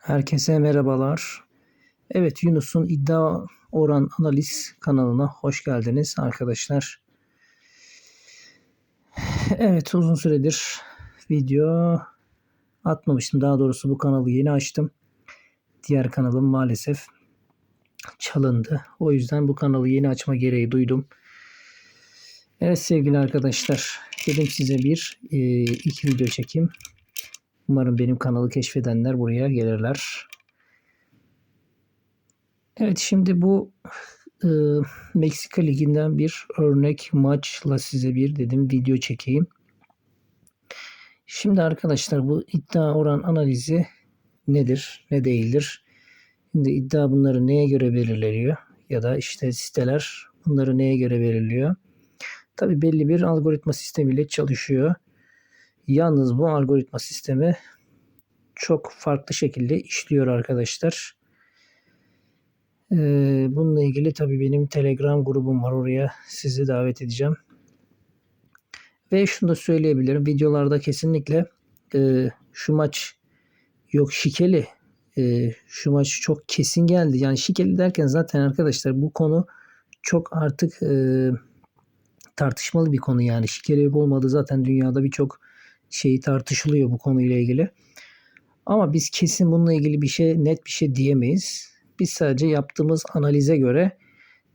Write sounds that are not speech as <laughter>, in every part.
Herkese merhabalar. Evet Yunus'un iddia oran analiz kanalına hoş geldiniz arkadaşlar. Evet uzun süredir video atmamıştım. Daha doğrusu bu kanalı yeni açtım. Diğer kanalım maalesef çalındı. O yüzden bu kanalı yeni açma gereği duydum. Evet sevgili arkadaşlar dedim size bir e, iki video çekeyim. Umarım benim kanalı keşfedenler buraya gelirler. Evet şimdi bu e, Meksika Ligi'nden bir örnek maçla size bir dedim video çekeyim. Şimdi arkadaşlar bu iddia oran analizi nedir ne değildir? Şimdi iddia bunları neye göre belirleniyor? Ya da işte siteler bunları neye göre belirliyor? Tabi belli bir algoritma sistemiyle çalışıyor. Yalnız bu algoritma sistemi çok farklı şekilde işliyor arkadaşlar. Ee, bununla ilgili tabii benim Telegram grubum var. Oraya sizi davet edeceğim. Ve şunu da söyleyebilirim. Videolarda kesinlikle e, şu maç yok şikeli e, şu maç çok kesin geldi. Yani şikeli derken zaten arkadaşlar bu konu çok artık e, tartışmalı bir konu yani. Şikeli olmadı zaten dünyada birçok şey tartışılıyor bu konuyla ilgili. Ama biz kesin bununla ilgili bir şey net bir şey diyemeyiz. Biz sadece yaptığımız analize göre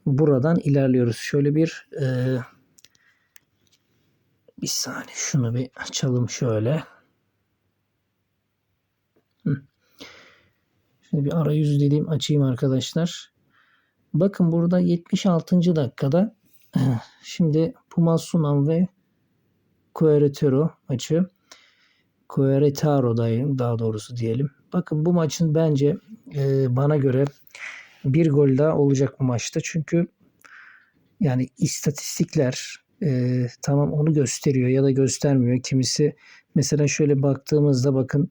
buradan ilerliyoruz. Şöyle bir e, bir saniye şunu bir açalım şöyle. Şimdi bir arayüz dediğim açayım arkadaşlar. Bakın burada 76. dakikada şimdi Puma Sunan ve Querétaro maçı. Querétaro'dayım daha doğrusu diyelim. Bakın bu maçın bence e, bana göre bir gol daha olacak bu maçta. Çünkü yani istatistikler e, tamam onu gösteriyor ya da göstermiyor. Kimisi mesela şöyle baktığımızda bakın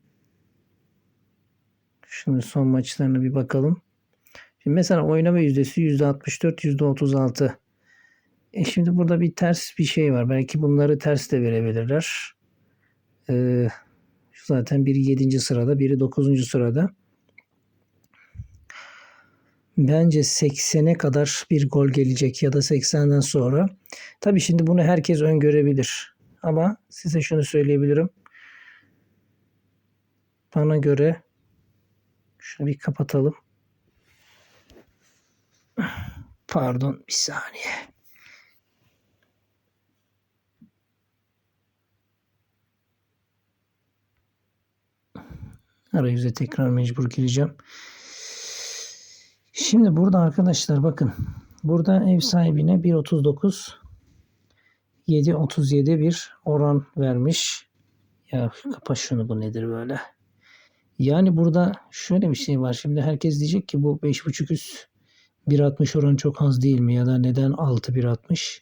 şimdi son maçlarına bir bakalım. Şimdi mesela oynama yüzdesi %64, %36. E şimdi burada bir ters bir şey var. Belki bunları ters de verebilirler. Ee, zaten biri 7. sırada, biri 9. sırada. Bence 80'e kadar bir gol gelecek ya da 80'den sonra. Tabi şimdi bunu herkes öngörebilir. Ama size şunu söyleyebilirim. Bana göre şunu bir kapatalım. Pardon bir saniye. Arayüze tekrar mecbur gireceğim. Şimdi burada arkadaşlar bakın. Burada ev sahibine 1.39 7.37 bir oran vermiş. Ya kapa şunu bu nedir böyle. Yani burada şöyle bir şey var. Şimdi herkes diyecek ki bu 5.5 üst 1.60 oran çok az değil mi? Ya da neden 6 1.60?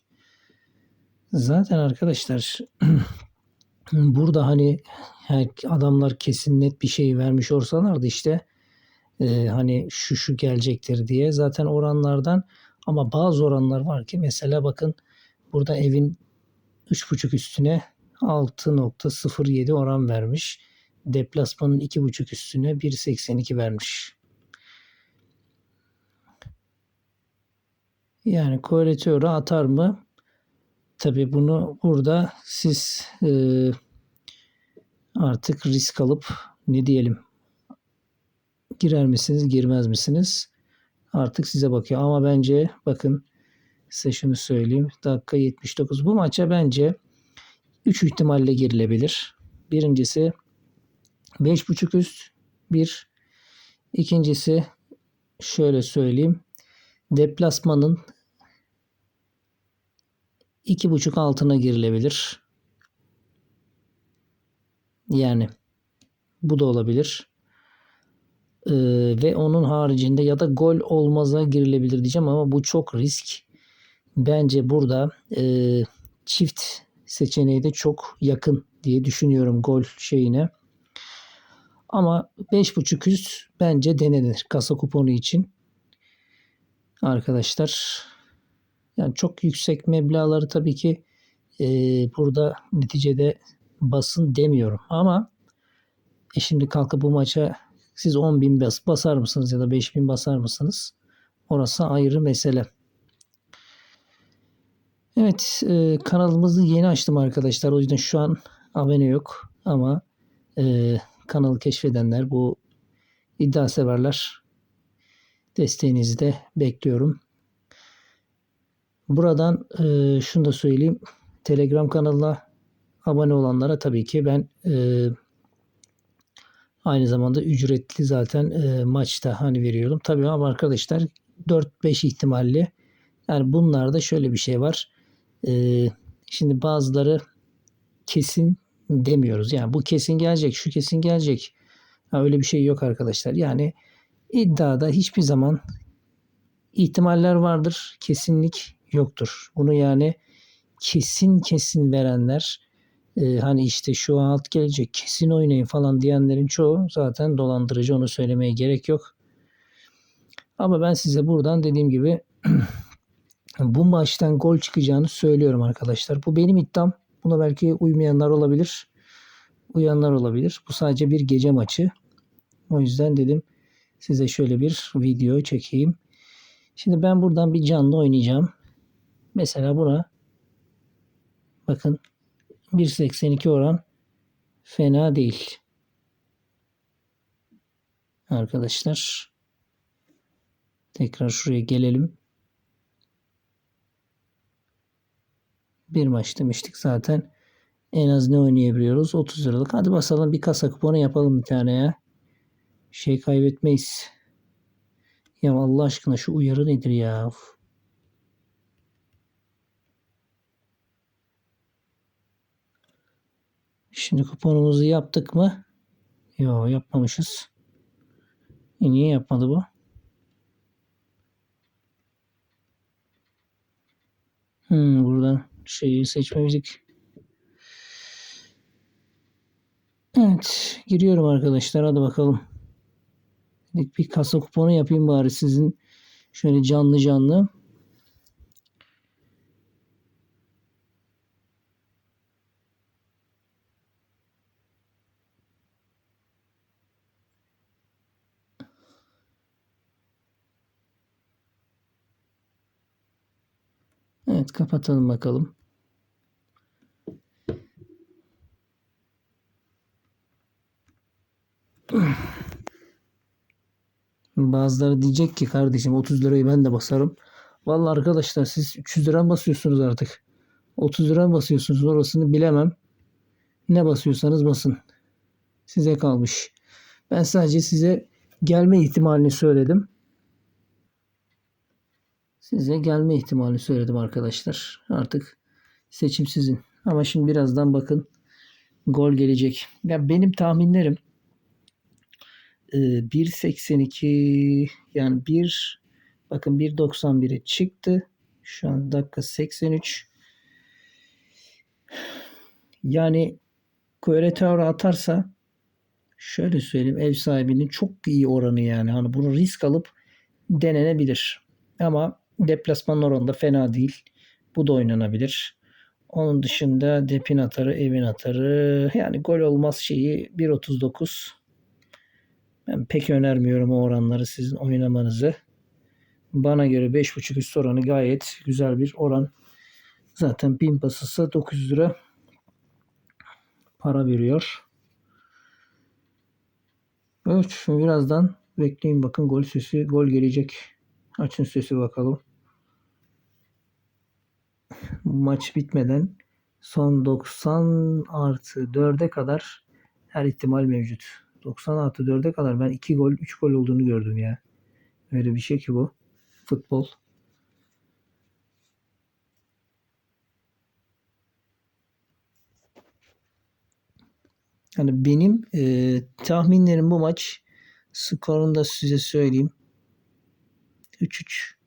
Zaten arkadaşlar <clears throat> burada hani adamlar kesin net bir şey vermiş olsalardı işte e, hani şu şu gelecektir diye zaten oranlardan ama bazı oranlar var ki mesela bakın burada evin 3.5 üstüne 6.07 oran vermiş. Deplasmanın 2.5 üstüne 1.82 vermiş. Yani korektörü atar mı? Tabi bunu burada siz e, artık risk alıp ne diyelim? Girer misiniz girmez misiniz? Artık size bakıyor. Ama bence bakın size şunu söyleyeyim. Dakika 79 bu maça bence 3 ihtimalle girilebilir. Birincisi 5.5 üst bir. İkincisi şöyle söyleyeyim. Deplasmanın 2.5 altına girilebilir yani bu da olabilir. Ee, ve onun haricinde ya da gol olmaza girilebilir diyeceğim ama bu çok risk. Bence burada e, çift seçeneği de çok yakın diye düşünüyorum gol şeyine. Ama 5.5 üst bence denenir kasa kuponu için. Arkadaşlar yani çok yüksek meblaları tabii ki e, burada neticede basın demiyorum ama e şimdi kalkıp bu maça Siz 10 bin bas, basar mısınız ya da 5 bin basar mısınız? Orası ayrı mesele. Evet e, kanalımızı yeni açtım arkadaşlar. O yüzden şu an abone yok. Ama e, kanalı keşfedenler bu iddia severler desteğinizi de bekliyorum. Buradan e, şunu da söyleyeyim. Telegram kanalına abone olanlara tabii ki ben e, aynı zamanda ücretli zaten e, maçta hani veriyorum. Tabii ama arkadaşlar 4-5 ihtimalli. Yani bunlarda şöyle bir şey var. E, şimdi bazıları kesin demiyoruz. Yani bu kesin gelecek, şu kesin gelecek. Ha, öyle bir şey yok arkadaşlar. Yani iddiada hiçbir zaman ihtimaller vardır. Kesinlik yoktur. Bunu yani kesin kesin verenler e, hani işte şu alt gelecek kesin oynayın falan diyenlerin çoğu zaten dolandırıcı onu söylemeye gerek yok. Ama ben size buradan dediğim gibi <clears throat> bu maçtan gol çıkacağını söylüyorum arkadaşlar. Bu benim iddiam. Buna belki uymayanlar olabilir. Uyanlar olabilir. Bu sadece bir gece maçı. O yüzden dedim size şöyle bir video çekeyim. Şimdi ben buradan bir canlı oynayacağım. Mesela buna bakın 1.82 oran fena değil. Arkadaşlar tekrar şuraya gelelim. Bir maç demiştik zaten. En az ne oynayabiliyoruz? 30 liralık. Hadi basalım bir kasa kuponu yapalım bir tane ya. Şey kaybetmeyiz. Ya Allah aşkına şu uyarı nedir ya? Of. Şimdi kuponumuzu yaptık mı? Yok yapmamışız. E niye yapmadı bu? Hmm, buradan şeyi seçmemiştik. Evet. Giriyorum arkadaşlar. Hadi bakalım. Bir kasa kuponu yapayım bari sizin şöyle canlı canlı. Kapatalım bakalım. Bazıları diyecek ki kardeşim 30 lirayı ben de basarım. Vallahi arkadaşlar siz 300 lira basıyorsunuz artık. 30 lira basıyorsunuz orasını bilemem. Ne basıyorsanız basın. Size kalmış. Ben sadece size gelme ihtimalini söyledim. Size gelme ihtimalini söyledim arkadaşlar. Artık seçim sizin. Ama şimdi birazdan bakın gol gelecek. Ya benim tahminlerim 1.82 yani 1 bakın 1.91'e çıktı. Şu an dakika 83. Yani Queretaro atarsa şöyle söyleyeyim ev sahibinin çok iyi oranı yani. Hani bunu risk alıp denenebilir. Ama deplasman oranında fena değil. Bu da oynanabilir. Onun dışında depin atarı, evin atarı yani gol olmaz şeyi 1.39 ben pek önermiyorum o oranları sizin oynamanızı. Bana göre 5.5 üst oranı gayet güzel bir oran. Zaten bin basısı 900 lira para veriyor. Evet birazdan bekleyin bakın gol sesi gol gelecek. Açın sesi bakalım. Maç bitmeden son 90 artı 4'e kadar her ihtimal mevcut. 90 artı 4'e kadar ben 2 gol 3 gol olduğunu gördüm ya. Öyle bir şey ki bu. Futbol. Yani benim e, tahminlerim bu maç skorunu da size söyleyeyim. 3-3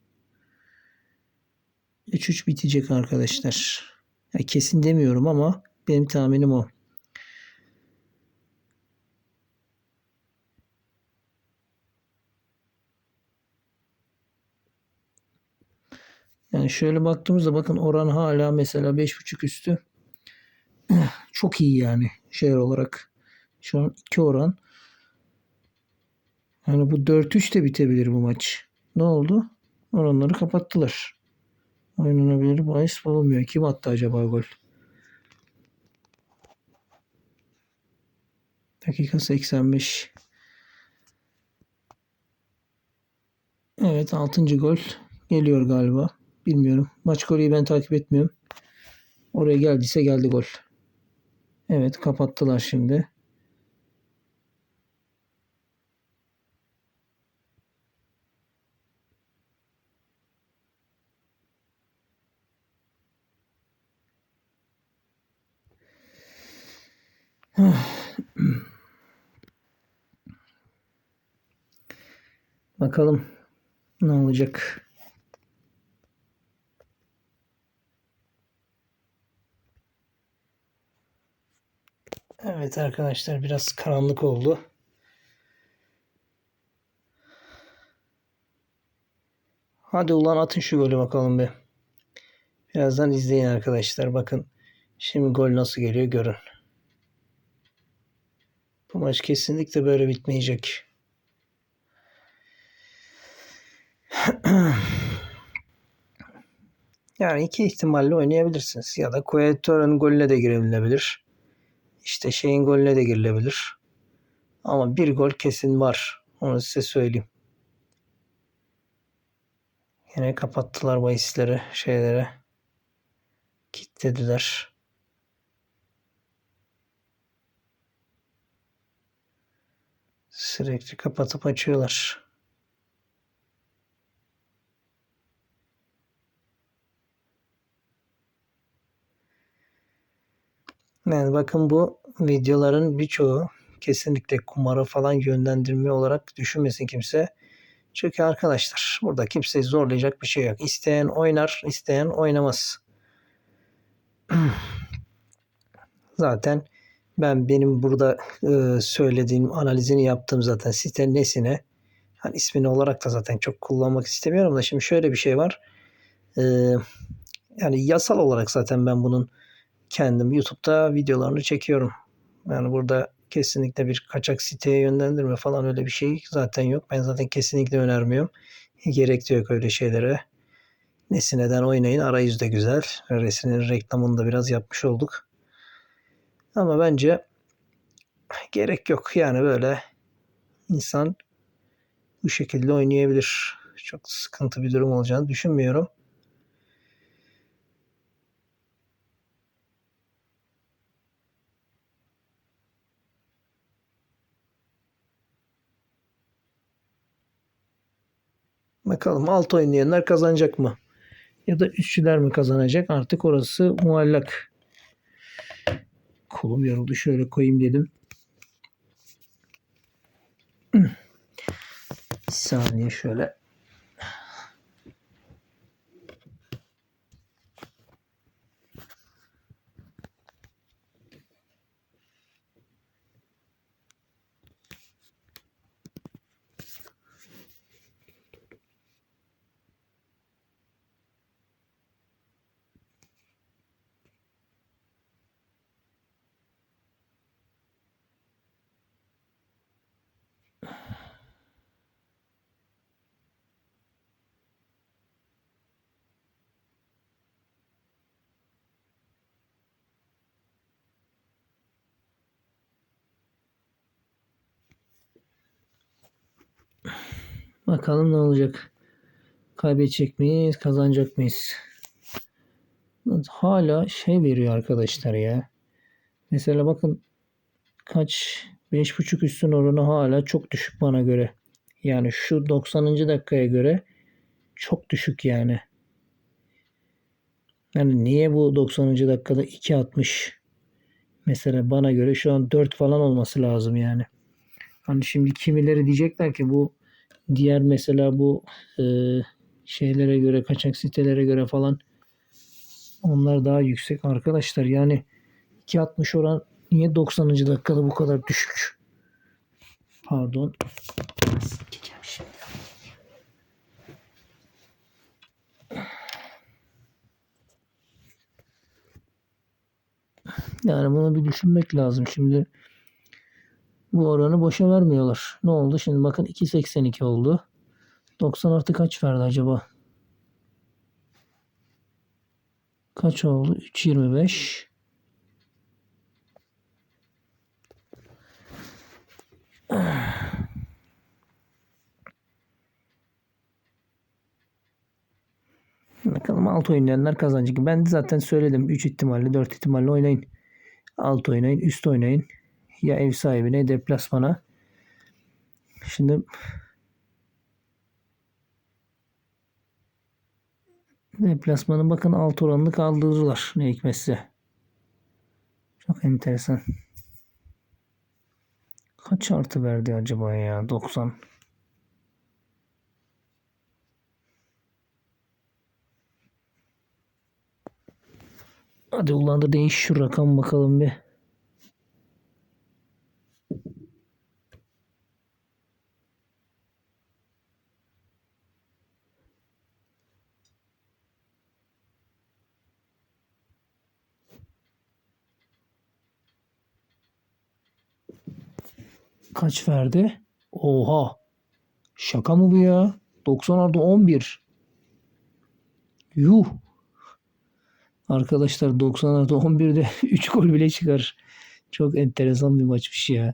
3-3 bitecek arkadaşlar. Ya kesin demiyorum ama benim tahminim o. Yani şöyle baktığımızda bakın oran hala mesela 5.5 üstü. <clears throat> Çok iyi yani şey olarak. Şu an 2 oran. Yani bu 4-3 de bitebilir bu maç. Ne oldu? Oranları kapattılar. Oynanabilir bahis bulunmuyor. Kim attı acaba gol? Dakika 85. Evet 6. gol geliyor galiba. Bilmiyorum. Maç golü ben takip etmiyorum. Oraya geldiyse geldi gol. Evet kapattılar şimdi. Bakalım ne olacak. Evet arkadaşlar biraz karanlık oldu. Hadi ulan atın şu golü bakalım bir. Birazdan izleyin arkadaşlar. Bakın şimdi gol nasıl geliyor görün. Bu maç kesinlikle böyle bitmeyecek. <clears throat> yani iki ihtimalle oynayabilirsiniz. Ya da Coetor'un golüne de girebilebilir. İşte şeyin golüne de girilebilir. Ama bir gol kesin var. Onu size söyleyeyim. Yine kapattılar bahisleri, şeylere. Kitlediler. Sürekli kapatıp açıyorlar. Yani bakın bu videoların birçoğu kesinlikle kumara falan yönlendirme olarak düşünmesin kimse. Çünkü arkadaşlar burada kimseyi zorlayacak bir şey yok. İsteyen oynar, isteyen oynamaz. <clears throat> Zaten ben benim burada e, söylediğim analizini yaptım zaten site nesine. Hani ismini olarak da zaten çok kullanmak istemiyorum da şimdi şöyle bir şey var. E, yani yasal olarak zaten ben bunun kendim YouTube'da videolarını çekiyorum. Yani burada kesinlikle bir kaçak siteye yönlendirme falan öyle bir şey zaten yok. Ben zaten kesinlikle önermiyorum. Gerek de yok öyle şeylere. Nesine'den oynayın. Arayüz de güzel. Resinin reklamını da biraz yapmış olduk. Ama bence gerek yok. Yani böyle insan bu şekilde oynayabilir. Çok sıkıntı bir durum olacağını düşünmüyorum. Bakalım alt oynayanlar kazanacak mı? Ya da üççüler mi kazanacak? Artık orası muallak. Kolum yoruldu. Şöyle koyayım dedim. <clears throat> Bir saniye şöyle. Bakalım ne olacak. Kaybedecek miyiz? Kazanacak mıyız? Hala şey veriyor arkadaşlar ya. Mesela bakın kaç 5.5 üstün oranı hala çok düşük bana göre. Yani şu 90. dakikaya göre çok düşük yani. Yani niye bu 90. dakikada 2.60 mesela bana göre şu an 4 falan olması lazım yani. Hani şimdi kimileri diyecekler ki bu diğer mesela bu e, şeylere göre kaçak sitelere göre falan onlar daha yüksek arkadaşlar. Yani 2.60 oran niye 90. dakikada bu kadar düşük? Pardon. Yani bunu bir düşünmek lazım. Şimdi Bu oranı boşa vermiyorlar. Ne oldu? Şimdi bakın 2.82 oldu. 90 artı kaç verdi acaba? Kaç oldu? 3.25. <sighs> Bakalım alt oynayanlar kazanacak. Ben zaten söyledim. 3 ihtimalle 4 ihtimalle oynayın. Alt oynayın. Üst oynayın. Ya ev sahibine deplasmana. Şimdi deplasmanı bakın alt oranını kaldırırlar. Ne hikmetse. Çok enteresan. Kaç artı verdi acaba ya? 90. Hadi ulan da değiş şu rakam bakalım bir. Kaç verdi? Oha. Şaka mı bu ya? 90 artı 11. Yuh. Arkadaşlar 90 artı 11'de 3 <laughs> gol bile çıkar. Çok enteresan bir maçmış ya.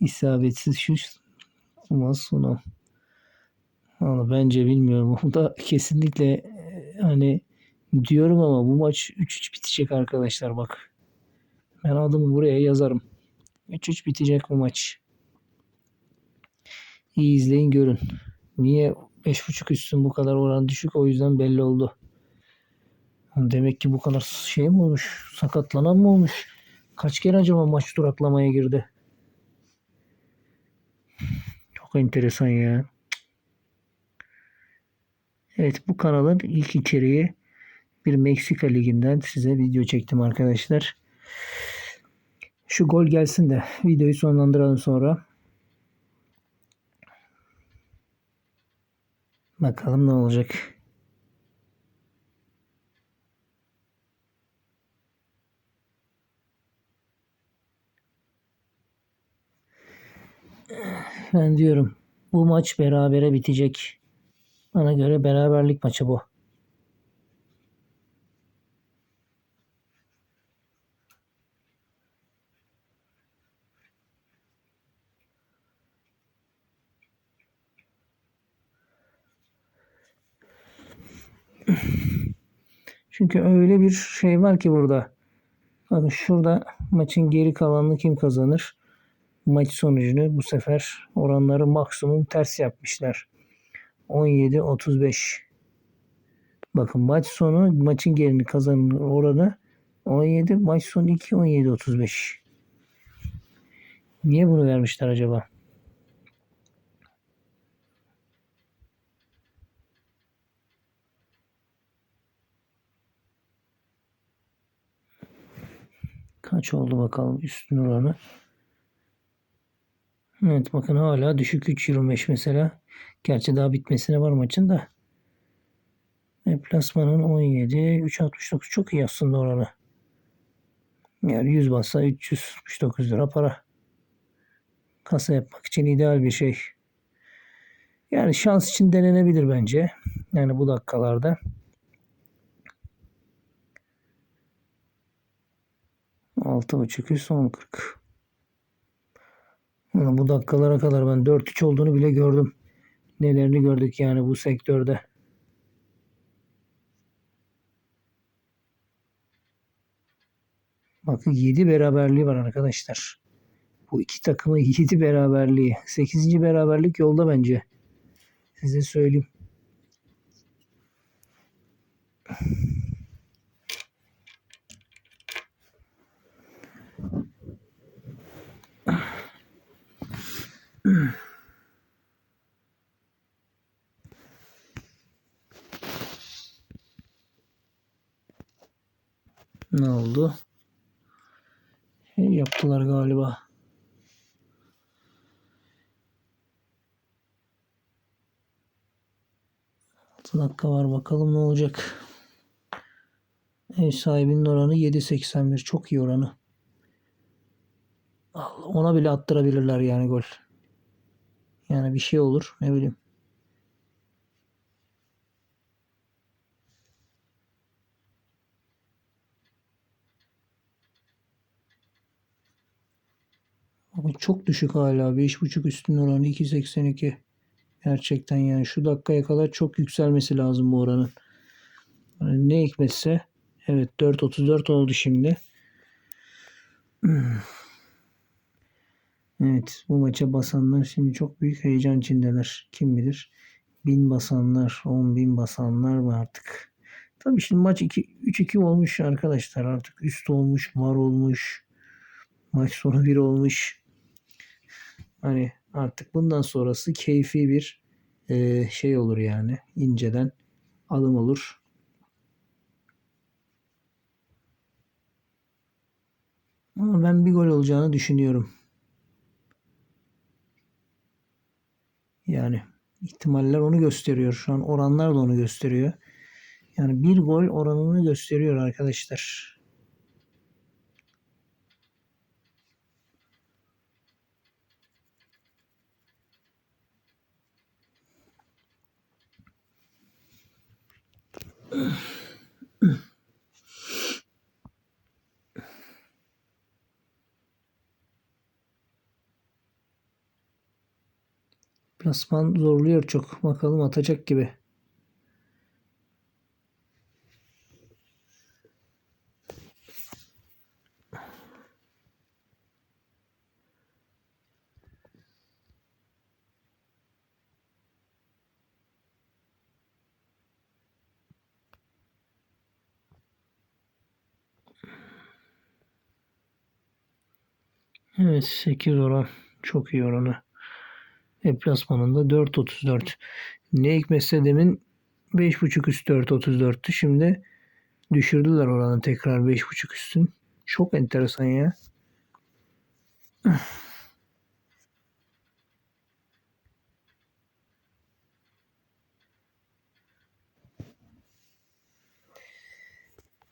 İsabetsiz şut. Ama sonu. Ama bence bilmiyorum. <laughs> Bu da kesinlikle e, hani diyorum ama bu maç 3-3 bitecek arkadaşlar bak. Ben adımı buraya yazarım. 3-3 bitecek bu maç. İyi izleyin görün. Niye 5.5 üstün bu kadar oran düşük o yüzden belli oldu. Demek ki bu kadar şey mi olmuş? Sakatlanan mı olmuş? Kaç kere acaba maç duraklamaya girdi? Çok enteresan ya. Evet bu kanalın ilk içeriği bir Meksika liginden size video çektim arkadaşlar. Şu gol gelsin de videoyu sonlandıralım sonra. Bakalım ne olacak. Ben diyorum bu maç berabere bitecek. Bana göre beraberlik maçı bu. Çünkü öyle bir şey var ki burada. Bakın şurada maçın geri kalanını kim kazanır? Maç sonucunu bu sefer oranları maksimum ters yapmışlar. 17-35. Bakın maç sonu maçın gerini kazanır oranı 17 maç sonu 2 17 35. Niye bunu vermişler acaba? Kaç oldu bakalım üstün oranı. Evet bakın hala düşük 3.25 mesela. Gerçi daha bitmesine var maçın da. Deplasmanın 17, 3.69 çok iyi aslında oranı. Yani 100 bassa 369 lira para. Kasa yapmak için ideal bir şey. Yani şans için denenebilir bence. Yani bu dakikalarda. Altı buçuk üst on kırk. Bu dakikalara kadar ben 4-3 olduğunu bile gördüm. Nelerini gördük yani bu sektörde. Bakın 7 beraberliği var arkadaşlar. Bu iki takımın <laughs> 7 beraberliği. 8. beraberlik yolda bence. Size söyleyeyim. Ne oldu? Yaptılar galiba. Altı dakika var bakalım ne olacak. Ev sahibinin oranı 7.81. Çok iyi oranı. Ona bile attırabilirler yani gol. Yani bir şey olur ne bileyim. Ama çok düşük hala. 5.5 üstün oranı 2.82. Gerçekten yani şu dakikaya kadar çok yükselmesi lazım bu oranın. Yani ne hikmetse evet 4.34 oldu şimdi. <clears throat> Evet bu maça basanlar şimdi çok büyük heyecan içindeler. Kim bilir bin basanlar, on bin basanlar mı artık? Tabii şimdi maç 3-2 olmuş arkadaşlar artık üst olmuş, var olmuş. Maç sonu bir olmuş. Hani artık bundan sonrası keyfi bir e, şey olur yani. inceden alım olur. Ama ben bir gol olacağını düşünüyorum. Yani ihtimaller onu gösteriyor. Şu an oranlar da onu gösteriyor. Yani bir gol oranını gösteriyor arkadaşlar. Plasman zorluyor çok. Bakalım atacak gibi. Evet 8 oran. Çok iyi oranı. Deplasmanında 4.34. Ne hikmetse demin 5.5 üst 4.34'tü. Şimdi düşürdüler oranı tekrar 5.5 üstün. Çok enteresan ya.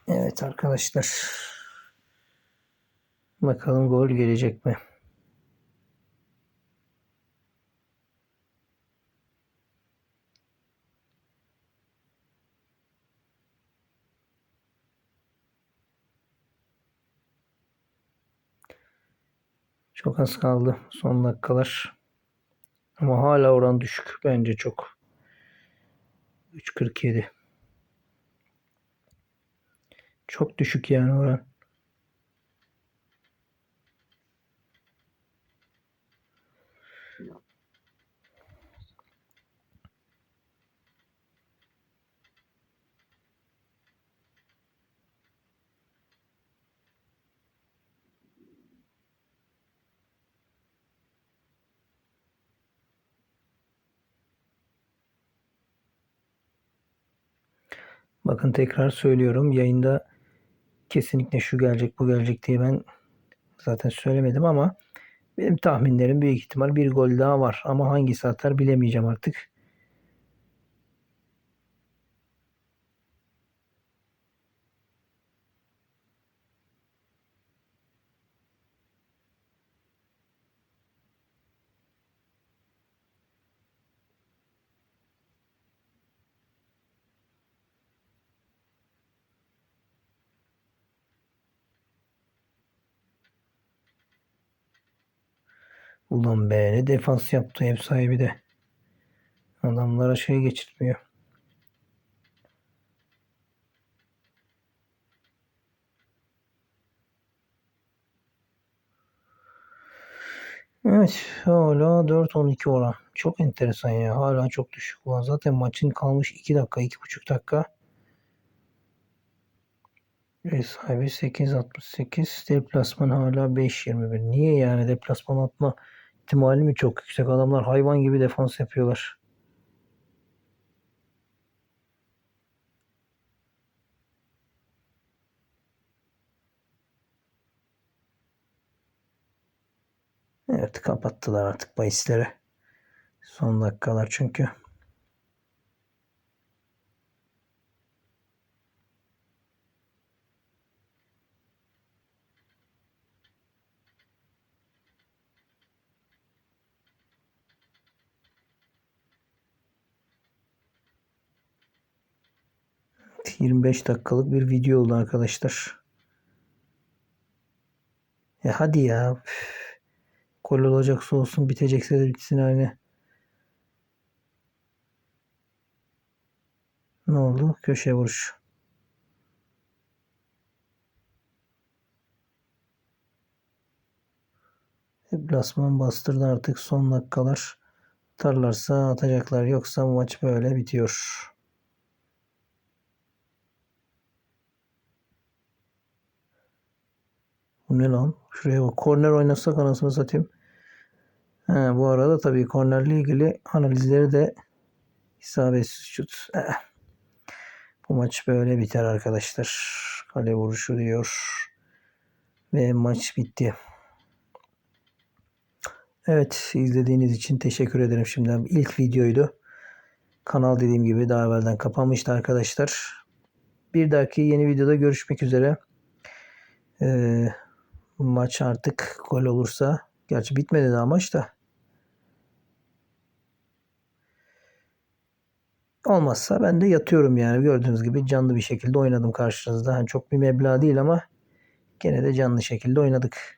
Evet arkadaşlar. Bakalım gol gelecek mi? Az kaldı son dakikalar. Ama hala oran düşük. Bence çok. 3.47. Çok düşük yani oran. Bakın tekrar söylüyorum yayında kesinlikle şu gelecek bu gelecek diye ben zaten söylemedim ama benim tahminlerim büyük ihtimal bir gol daha var. Ama hangisi atar bilemeyeceğim artık. Ulan be ne defans yaptı ev sahibi de. Adamlara şey geçirtmiyor. Evet hala 4-12 oran. Çok enteresan ya. Hala çok düşük. Ulan zaten maçın kalmış 2 dakika 2,5 dakika. Ev sahibi 8.68. Deplasman hala 5.21. Niye yani deplasman atma ihtimali mi çok yüksek? Adamlar hayvan gibi defans yapıyorlar. Evet kapattılar artık bahisleri. Son dakikalar çünkü. 25 dakikalık bir video oldu arkadaşlar. Ya hadi ya. Üf. Gol olacaksa olsun bitecekse de bitsin aynı. Ne oldu? Köşe vuruş. Deplasman bastırdı artık son dakikalar. Atarlarsa atacaklar yoksa maç böyle bitiyor. Bu ne lan? Şuraya bak. Korner oynasak anasını satayım. He, bu arada tabii kornerle ilgili analizleri de isabetsiz şut. Eh. Bu maç böyle biter arkadaşlar. Kale vuruşu diyor. Ve maç bitti. Evet izlediğiniz için teşekkür ederim şimdiden. İlk videoydu. Kanal dediğim gibi daha evvelden kapanmıştı arkadaşlar. Bir dahaki yeni videoda görüşmek üzere. Ee, maç artık gol olursa. Gerçi bitmedi daha maç da. Olmazsa ben de yatıyorum yani. Gördüğünüz gibi canlı bir şekilde oynadım karşınızda. Hani çok bir meblağ değil ama gene de canlı şekilde oynadık.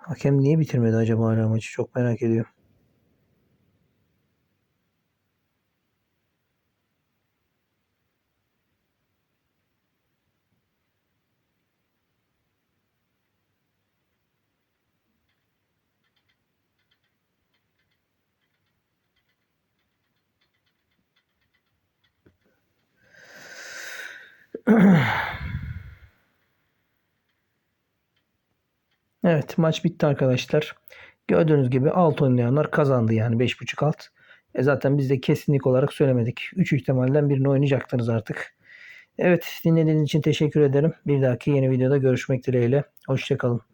Hakem niye bitirmedi acaba hala maçı? Çok merak ediyorum. Evet maç bitti arkadaşlar. Gördüğünüz gibi alt oynayanlar kazandı yani 5.5 alt. E zaten biz de kesinlik olarak söylemedik. 3 ihtimalden birini oynayacaktınız artık. Evet dinlediğiniz için teşekkür ederim. Bir dahaki yeni videoda görüşmek dileğiyle. Hoşçakalın.